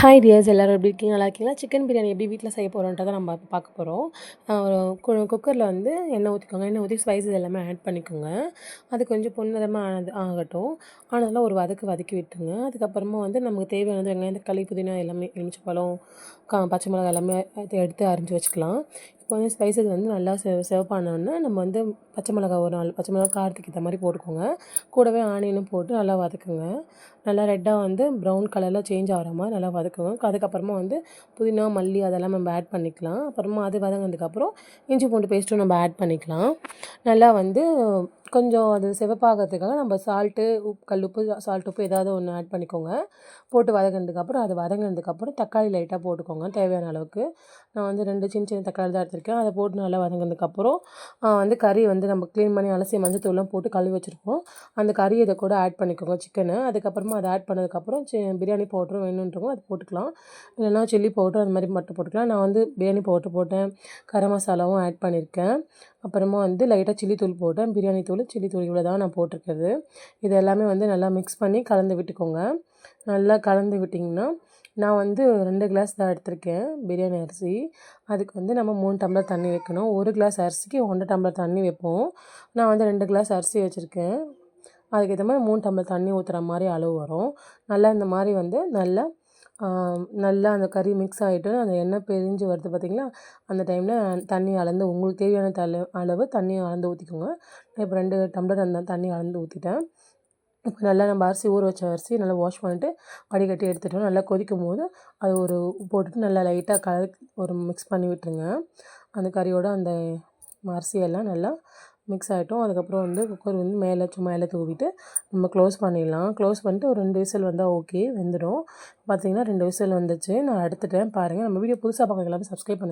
Hi tears எல்லோரும் எப்படி இருக்கீங்க? நல்லா இருக்கீங்களா? சிக்கன் பிரியாணி எப்படி வீட்டில் செய்ய போகிறோன்றதை நம்ம பார்க்க போகிறோம் குக்கரில் வந்து எண்ணெய் ஊற்றிக்கோங்க எண்ணெய் ஊற்றி ஸ்பைசஸ் எல்லாமே ஆட் பண்ணிக்கோங்க. அது கொஞ்சம் பொன்னிறமாக ஆனது ஆகட்டும். ஆனதெல்லாம் ஒரு வதக்கு வதக்கி விட்டுருங்க. அதுக்கப்புறமா வந்து நமக்கு தேவையானது வெங்காயம் தக்காளி புதினா எல்லாமே எலுமிச்சை பழம் கா பச்சை மிளகா எல்லாமே எடுத்து அரிஞ்சு வச்சுக்கலாம். கொஞ்சம் ஸ்பைசஸ் வந்து நல்லா செவ் சிவப்பானோடனே நம்ம வந்து பச்சை மிளகா ஒரு நாலு பச்சை மிளகா காரத்துக்கு ஏற்ற மாதிரி போட்டுக்கோங்க. கூடவே ஆனியனும் போட்டு நல்லா வதக்குங்க. நல்லா ரெட்டாக வந்து ப்ரௌன் கலரில் சேஞ்ச் ஆகிற மாதிரி நல்லா வதக்குங்க. அதுக்கப்புறமா வந்து புதினா மல்லி அதெல்லாம் நம்ம ஆட் பண்ணிக்கலாம். அப்புறமா அது வதங்கினதுக்கப்புறம் இஞ்சி பூண்டு பேஸ்ட்டும் நம்ம ஆட் பண்ணிக்கலாம். நல்லா வந்து கொஞ்சம் அது சிவப்பாகிறதுக்காக நம்ம சால்ட்டு உப் கல் உப்பு சால்ட் உப்பு ஏதாவது ஒன்று ஆட் பண்ணிக்கோங்க. போட்டு வதங்கினதுக்கப்புறம் அது வதங்கினதுக்கப்புறம் தக்காளி லைட்டாக போட்டுக்கோங்க தேவையான அளவுக்கு. நான் வந்து ரெண்டு சின்ன சின்ன தக்காளி தான் எடுத்திருக்கேன். அதை போட்டு நல்லா வதங்கினதுக்கப்புறம் வந்து கறி வந்து நம்ம க்ளீன் பண்ணி அலசி மஞ்சத்தூள்லாம் போட்டு கழுவி வச்சுருக்கோம் அந்த கறி இதை கூட ஆட் பண்ணிக்கோங்க சிக்கனு அதுக்கப்புறமா அதை ஆட் பண்ணதுக்கப்புறம் சி பிரியாணி பவுட்ரும் வேணுன்றவங்க அது போட்டுக்கலாம். இல்லைனா சில்லி பவுட்ரு அது மாதிரி மட்டும் போட்டுக்கலாம். நான் வந்து பிரியாணி பவுட்ரு போட்டேன். கரம் மசாலாவும் ஆட் பண்ணியிருக்கேன் அப்புறமா வந்து லைட்டாக சில்லி தூள் போட்டேன். பிரியாணி தூள் சில்லி தூள் இவ்வளோ தான் நான் போட்டிருக்கிறது. இது எல்லாமே வந்து நல்லா மிக்ஸ் பண்ணி கலந்து விட்டுக்கோங்க. நல்லா கலந்து விட்டிங்கன்னா நான் வந்து ரெண்டு கிளாஸ் தான் எடுத்திருக்கேன் பிரியாணி அரிசி. அதுக்கு வந்து நம்ம மூணு டம்ளர் தண்ணி வைக்கணும். ஒரு கிளாஸ் அரிசிக்கு ஒன்றரை டம்ளர் தண்ணி வைப்போம். நான் வந்து ரெண்டு கிளாஸ் அரிசி வச்சுருக்கேன். அதுக்கேற்ற மாதிரி மூணு டம்ளர் தண்ணி ஊற்றுற மாதிரி அளவு வரும். நல்லா இந்த மாதிரி வந்து நல்லா நல்லா அந்த கறி மிக்ஸ் ஆகிட்டு அந்த எண்ணெய் பிரிஞ்சு வருது பார்த்திங்களா அந்த டைமில் தண்ணி அளந்து உங்களுக்கு தேவையான தலை அளவு தண்ணியை அளந்து ஊற்றிக்கோங்க நான் இப்போ ரெண்டு டம்ளர் அந்த தண்ணி அளந்து ஊற்றிட்டேன் இப்போ நல்லா நம்ம அரிசி ஊற வச்ச அரிசி நல்லா வாஷ் பண்ணிவிட்டு வடிகட்டி எடுத்துட்டோம். நல்லா கொதிக்கும் போது அது ஒரு போட்டுட்டு நல்லா லைட்டாக கலர் ஒரு மிக்ஸ் பண்ணி விட்டுருங்க. அந்த கறியோட அந்த அரிசியெல்லாம் நல்லா மிக்ஸ் ஆகிட்டோம் அதுக்கப்புறம் வந்து குக்கர் வந்து மேலே சும்மா மேலே தூவிட்டு நம்ம க்ளோஸ் பண்ணிடலாம். க்ளோஸ் பண்ணிட்டு ஒரு ரெண்டு விசில் வந்தால் ஓகே வெந்துடும். பார்த்திங்கன்னா ரெண்டு விசில் வந்துச்சு. நான் எடுத்துட்டேன். பாருங்கள் நம்ம வீடியோ புதுசாக பார்க்குறதுக்கு எல்லாமே சப்ஸ்கிரைப் பண்ணி